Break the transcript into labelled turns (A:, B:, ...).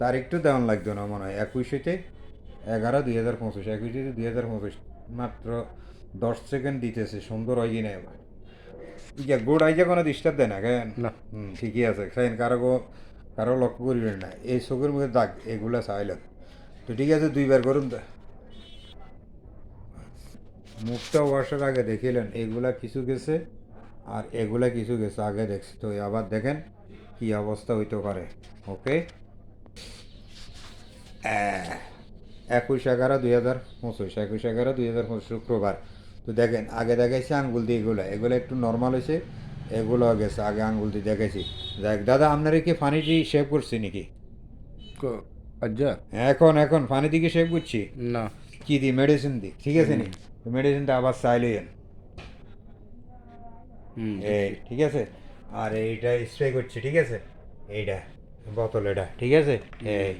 A: তারিখটা দেওয়ান লাগতো না মনে হয়। একুশ হইতে এগারো দুই হাজার পঁচিশ। একুশ হইতে দুই হাজার পঁচিশ মাত্র দশ সেকেন্ড দিতেছে সুন্দর হয় কিনা এবার। ইয়া গোড় আইজা কোনো ডিস্টার্ব দেয় না কেন?
B: না।
A: হুম ঠিকই আছে। খাইন কারও কারও লক্ষ্য করিবেন না। এই চোখের মুখে দাগ এগুলা চাইলেন। তো ঠিক আছে দুইবার করুন তো। মুখটা ওয়াশের আগে দেখিলেন এগুলা কিছু গেছে আর এগুলা কিছু গেছে আগে দেখছি। তো আবার দেখেন কি অবস্থা হইতে পারে ওকে? একুশ এগারো দুই হাজার পঁচিশ একুশ এগারো দুই হাজার পঁচিশ শুক্রবার। তো দেখেন আগে দেখাইছি আঙ্গুল দিয়ে এগুলো এগুলো একটু নর্মাল হয়েছে এগুলো গেছে আগে আঙ্গুল দিয়ে দেখেছি দেখ দাদা আপনারা কি পানিটি শেভ করছি নাকি?
B: আজ্জা?
A: এখন এখন পানি দিকে শেভ করছি?
B: না।
A: কি দি মেডিসিন দি ঠিক আছে নি? মেডিসিনটা আবার চাইলেন এই ঠিক আছে? আর এইটা স্প্রে করছি ঠিক আছে? এইটা বোতল এটা ঠিক আছে? এই